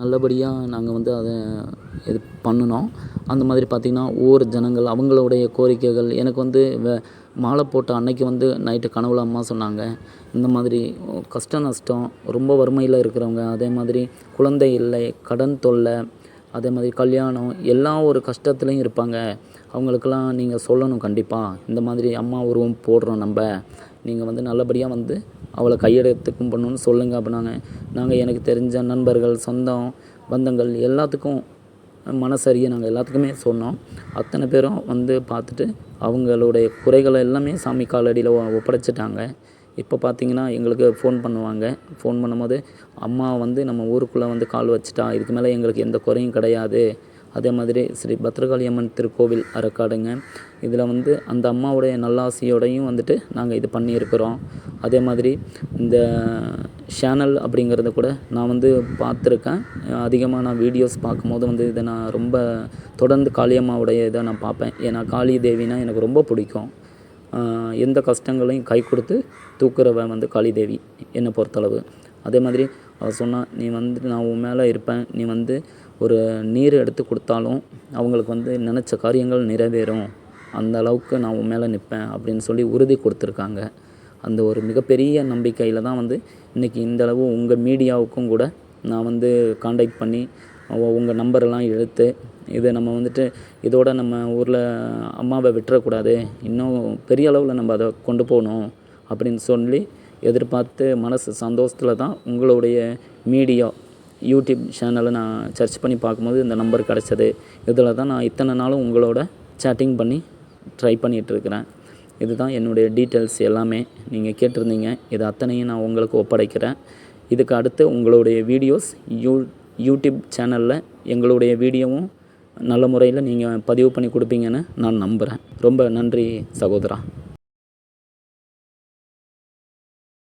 நல்லபடியாக நாங்கள் வந்து அதை இது பண்ணினோம். அந்த மாதிரி பார்த்திங்கன்னா ஊர் ஜனங்கள் அவங்களுடைய கோரிக்கைகள் எனக்கு வந்து வே மாலை போட்ட அன்னைக்கு வந்து நைட்டு கனவுல அம்மா சொன்னாங்க. இந்த மாதிரி கஷ்ட நஷ்டம் ரொம்ப வறுமையில் இருக்கிறவங்க அதே மாதிரி குழந்தை இல்லை கடன் தொல்லை அதே மாதிரி கல்யாணம் எல்லா ஒரு கஷ்டத்துலையும் இருப்பாங்க. அவங்களுக்கெல்லாம் நீங்கள் சொல்லணும் கண்டிப்பாக இந்த மாதிரி அம்மா உருவம் போடுறோம் நம்ம. நீங்கள் வந்து நல்லபடியாக வந்து அவளை கையெழுத்துக்கும் பண்ணணும்னு சொல்லுங்கள் அப்படின்னாங்க. நாங்கள் எனக்கு தெரிஞ்ச நண்பர்கள் சொந்தம் பந்தங்கள் எல்லாத்துக்கும் மனசறிய நாங்கள் எல்லாத்துக்குமே சொன்னோம். அத்தனை பேரும் வந்து பார்த்துட்டு அவங்களுடைய குறைகளை எல்லாமே சாமி காலடியில் ஒப்படைச்சிட்டாங்க. இப்போ பார்த்திங்கன்னா எங்களுக்கு ஃபோன் பண்ணுவாங்க. ஃபோன் பண்ணும்போது அம்மா வந்து நம்ம ஊருக்குள்ளே வந்து கால் வச்சுட்டா இதுக்கு மேலே எங்களுக்கு எந்த குறையும் கிடையாது. அதே மாதிரி ஸ்ரீ பத்ரகாளி அம்மன் திருக்கோவில் அறக்காடுங்க. இதில் வந்து அந்த அம்மாவுடைய நல்லாசியோடையும் வந்துட்டு நாங்கள் இது பண்ணியிருக்கிறோம். அதே மாதிரி இந்த சேனல் அப்படிங்கிறத கூட நான் வந்து பார்த்துருக்கேன். அதிகமாக நான் வீடியோஸ் பார்க்கும்போது வந்து இதை நான் ரொம்ப தொடர்ந்து காளியம்மாவுடைய இதை நான் பார்ப்பேன். ஏன்னா காளி தேவினா எனக்கு ரொம்ப பிடிக்கும். எந்த கஷ்டங்களையும் கை கொடுத்து தூக்குறவன் வந்து காளி தேவி என்னை பொறுத்தளவு. அதே மாதிரி அவள் சொன்னால் நீ வந்து நான் உன் மேலே இருப்பேன். நீ வந்து ஒரு நீர் எடுத்து கொடுத்தாலும் அவங்களுக்கு வந்து நினச்ச காரியங்கள் நிறைவேறும். அந்த அளவுக்கு நான் உன் மேலே நிற்பேன் அப்படின்னு சொல்லி உறுதி கொடுத்துருக்காங்க. அந்த ஒரு மிகப்பெரிய நம்பிக்கையில் தான் வந்து இன்றைக்கி இந்தளவு உங்கள் மீடியாவுக்கும் கூட நான் வந்து காண்டாக்ட் பண்ணி உங்கள் நம்பரெல்லாம் எடுத்து இதை நம்ம வந்துட்டு இதோட நம்ம ஊரில் அம்மாவை விட்டுறக்கூடாது. இன்னும் பெரிய அளவில் நம்ம அதை கொண்டு போகணும் அப்படின்னு சொல்லி எதிர்பார்த்து மனசு சந்தோஷத்தில் தான் உங்களுடைய மீடியா யூடியூப் சேனலை நான் சர்ச் பண்ணி பார்க்கும்போது இந்த நம்பர் கிடச்சது. இதில் தான் நான் இத்தனை நாளும் உங்களோட சேட்டிங் பண்ணி ட்ரை பண்ணிகிட்ருக்கிறேன் இதுதான் என்னுடைய டீட்டெயில்ஸ் எல்லாமே. நீங்கள் கேட்டிருந்தீங்க. இது அத்தனையும் நான் உங்களுக்கு ஒப்படைக்கிறேன். இதுக்கு அடுத்து உங்களுடைய வீடியோஸ் யூ யூடியூப் சேனலில் எங்களுடைய வீடியோவும் நல்ல முறையில் நீங்கள் பதிவு பண்ணி கொடுப்பீங்கன்னு நான் நம்புகிறேன் ரொம்ப நன்றி சகோதரா.